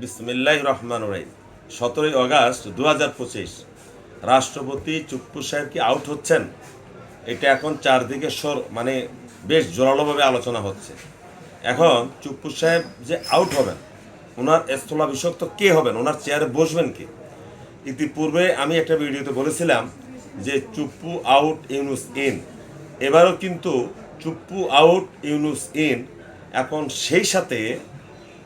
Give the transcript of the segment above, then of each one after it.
বিসমিল্লাহ রহমান রাহিম। সতেরোই আগস্ট দু হাজার পঁচিশ, রাষ্ট্রপতি চুপ্পু সাহেব কি আউট হচ্ছেন? এটা এখন চারদিকে সর মানে বেশ জোরালোভাবে আলোচনা হচ্ছে। এখন চুপ্পু সাহেব যে আউট হবেন ওনার স্থলাভিষক্ত কে হবেন? ওনার চেয়ারে বসবেন কে? ইতিপূর্বে আমি একটা ভিডিওতে বলেছিলাম যে চুপ্পু আউট ইউনুস ইন এবারও কিন্তু চুপ্পু আউট ইউনুস ইন এখন সেই সাথে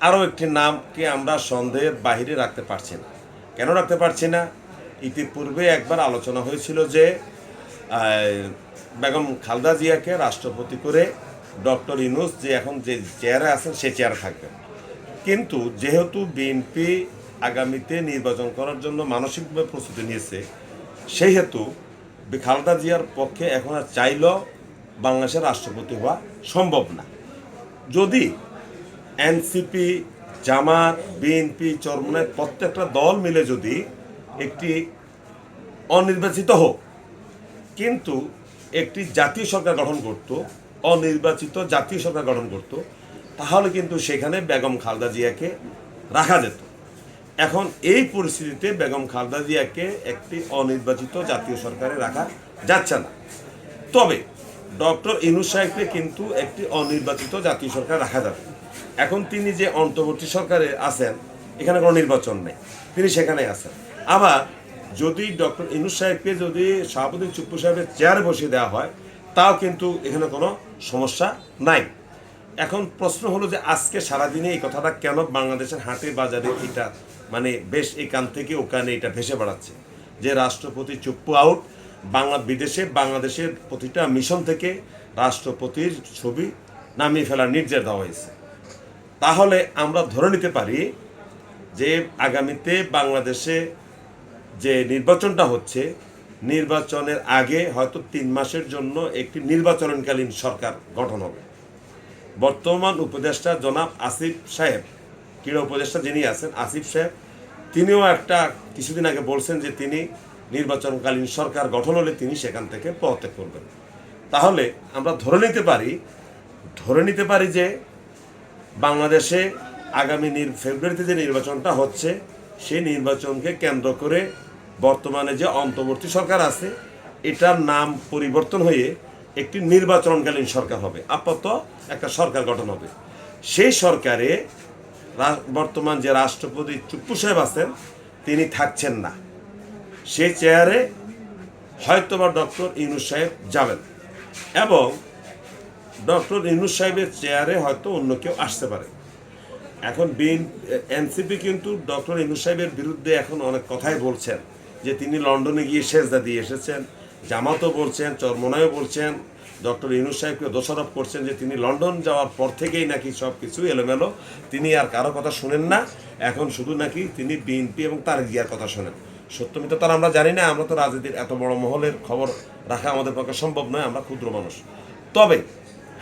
আরও একটি নামকে আমরা সন্দেহের বাহিরে রাখতে পারছি না। কেন রাখতে পারছি না? ইতিপূর্বে একবার আলোচনা হয়েছিল যে বেগম খালদা জিয়াকে রাষ্ট্রপতি করে ডক্টর ইনুস যে এখন যে চেয়ারে আছেন সে চেয়ারে থাকবেন। কিন্তু যেহেতু বিএনপি আগামীতে নির্বাচন করার জন্য মানসিকভাবে প্রস্তুতি নিয়েছে সেই হেতু খালেদা জিয়ার পক্ষে এখন আর চাইলেও বাংলাদেশের রাষ্ট্রপতি হওয়া সম্ভব না। যদি এনসিপি, জামাত, বিএনপি চরমনের প্রত্যেকটা দল মিলে যদি একটি অনির্বাচিত হোক, কিন্তু একটি জাতীয় সরকার গঠন করত, অনির্বাচিত জাতীয় সরকার গঠন করত, তাহলে কিন্তু সেখানে বেগম খালদা জিয়াকে রাখা যেত। এখন এই পরিস্থিতিতে বেগম খালদা জিয়াকে একটি অনির্বাচিত জাতীয় সরকারে রাখা যাচ্ছে না। তবে ডক্টর ইনু সাহেবকে কিন্তু একটি অনির্বাচিত জাতীয় সরকার রাখা যাবে। এখন তিনি যে অন্তর্বর্তী সরকারে আছেন, এখানে কোনো নির্বাচন নেই। তিনি সেখানে আছেন। আবার যদি ডক্টর ইনু সাহেবকে যদি সভাপতি চুপ্পু সাহেবের চেয়ারে বসিয়ে দেওয়া হয়, তাও কিন্তু এখানে কোনো সমস্যা নাই। এখন প্রশ্ন হলো যে আজকে সারাদিনে এই কথাটা কেন বাংলাদেশের হাটে বাজারে এটা মানে বেশ এখান থেকে ওখানে এটা ভেসে বেড়াচ্ছে? যে রাষ্ট্রপতি চুপ্পু আউট বাংলা বিদেশে, বাংলাদেশের প্রতিটা মিশন থেকে রাষ্ট্রপতির ছবি নামিয়ে ফেলার নির্দেশ দেওয়া হয়েছে। তাহলে আমরা ধরে নিতে পারি যে আগামীতে বাংলাদেশে যে নির্বাচনটা হচ্ছে, নির্বাচনের আগে হয়তো তিন মাসের জন্য একটি নির্বাচনকালীন সরকার গঠন হবে। বর্তমান উপদেষ্টা জনাব আসিফ সাহেব, ক্রীড়া উপদেষ্টা যিনি আছেন, আসিফ সাহেব, তিনিও একটা কিছুদিন আগে বলছেন যে তিনি নির্বাচনকালীন সরকার গঠন হলে তিনি সেখান থেকে পদত্যাগ করবেন। তাহলে আমরা ধরে নিতে পারি, ধরে নিতে পারি যে বাংলাদেশে আগামী ফেব্রুয়ারিতে যে নির্বাচনটা হচ্ছে, সেই নির্বাচনকে কেন্দ্র করে বর্তমানে যে অন্তর্বর্তী সরকার আছে, এটার নাম পরিবর্তন হয়ে একটি নির্বাচনকালীন সরকার হবে। আপাতত একটা সরকার গঠন হবে। সেই সরকারে বর্তমান যে রাষ্ট্রপতি চুপ্পু সাহেব আছেন, তিনি থাকছেন না। সেই চেয়ারে হয়তোবা ডক্টর ইনুস সাহেব যাবেন। এবং ডক্টর ইনুস সাহেবের চেয়ারে হয়তো অন্য কেউ আসতে পারে। এখন বিএন, এনসিপি কিন্তু ডক্টর ইনুস সাহেবের বিরুদ্ধে এখন অনেক কথাই বলছেন যে তিনি লন্ডনে গিয়ে সেজদা দিয়ে এসেছেন, জামাতও বলছেন চরমনায়ও বলছেন ডক্টর ইনুস সাহেবকে দোষারোপ করছেন যে তিনি লন্ডন যাওয়ার পর থেকেই নাকি সব কিছু এলোমেলো। তিনি আর কারও কথা শুনেন না, এখন শুধু নাকি তিনি বিএনপি এবং তার গিয়ার কথা শোনেন। সত্য মিথ্যা তার আমরা জানি না, আমরা তো রাজনীতির এত বড় মহলের খবর রাখা আমাদের পক্ষে সম্ভব নয়, আমরা ক্ষুদ্র মানুষ। তবে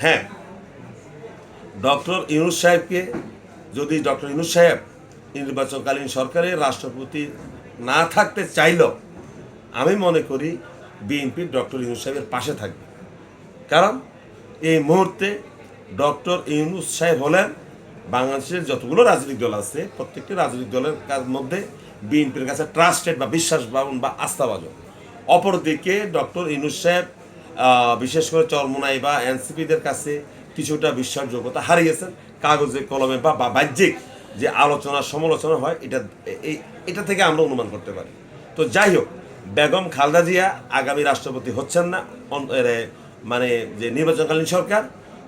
হ্যাঁ ডক্টর ইউনুস সাহেবকে যদি ডক্টর ইউনুস সাহেব নির্বাচনকালীন সরকারের রাষ্ট্রপতি না থাকতে চাইল, আমি মনে করি বিএনপি ডক্টর ইউনুস সাহেবের পাশে থাকবে। কারণ এই মুহূর্তে ডক্টর ইউনুস সাহেব হলেন বাংলাদেশের যতগুলো রাজনৈতিক দল আছে, প্রত্যেকটি রাজনৈতিক দলের মধ্যে বিএনপির কাছে ট্রাস্টেড বা বিশ্বাসবাবন বা আস্থাভাজন অপরদিকে ডক্টর ইউনুস সাহেব বিশেষ করে চরমোনাই বা এনসিপিদের কাছে কিছুটা বিশ্বাসযোগ্যতা হারিয়েছেন। কাগজে, কলমে বা বাহ্যিক যে আলোচনা, সমালোচনা হয়, এটা এটা থেকে আমরা অনুমান করতে পারি। তো যাই হোক, বেগম খালদা জিয়া আগামী রাষ্ট্রপতি হচ্ছেন না মানে যে নির্বাচনকালীন সরকার,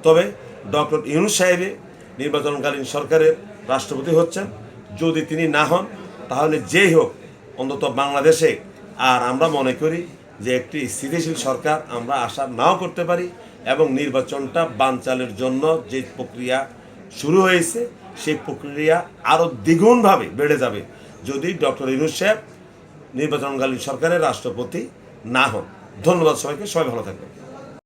তবে ডক্টর ইউনুস সাহেবে নির্বাচনকালীন সরকারের রাষ্ট্রপতি হচ্ছেন। যদি তিনি না হন তাহলে যেই হোক, অন্তত বাংলাদেশে, আর আমরা মনে করি যে একটি স্থিতিশীল সরকার আমরা আশা নাও করতে পারি এবং নির্বাচনটা বানচালের জন্য যে প্রক্রিয়া শুরু হয়েছে, সেই প্রক্রিয়া আরও দ্বিগুণভাবে বেড়ে যাবে যদি ডক্টর ইনুস সাহেব নির্বাচনকালীন সরকারের রাষ্ট্রপতি না হন। ধন্যবাদ সবাইকে, সবাই ভালো থাকবেন।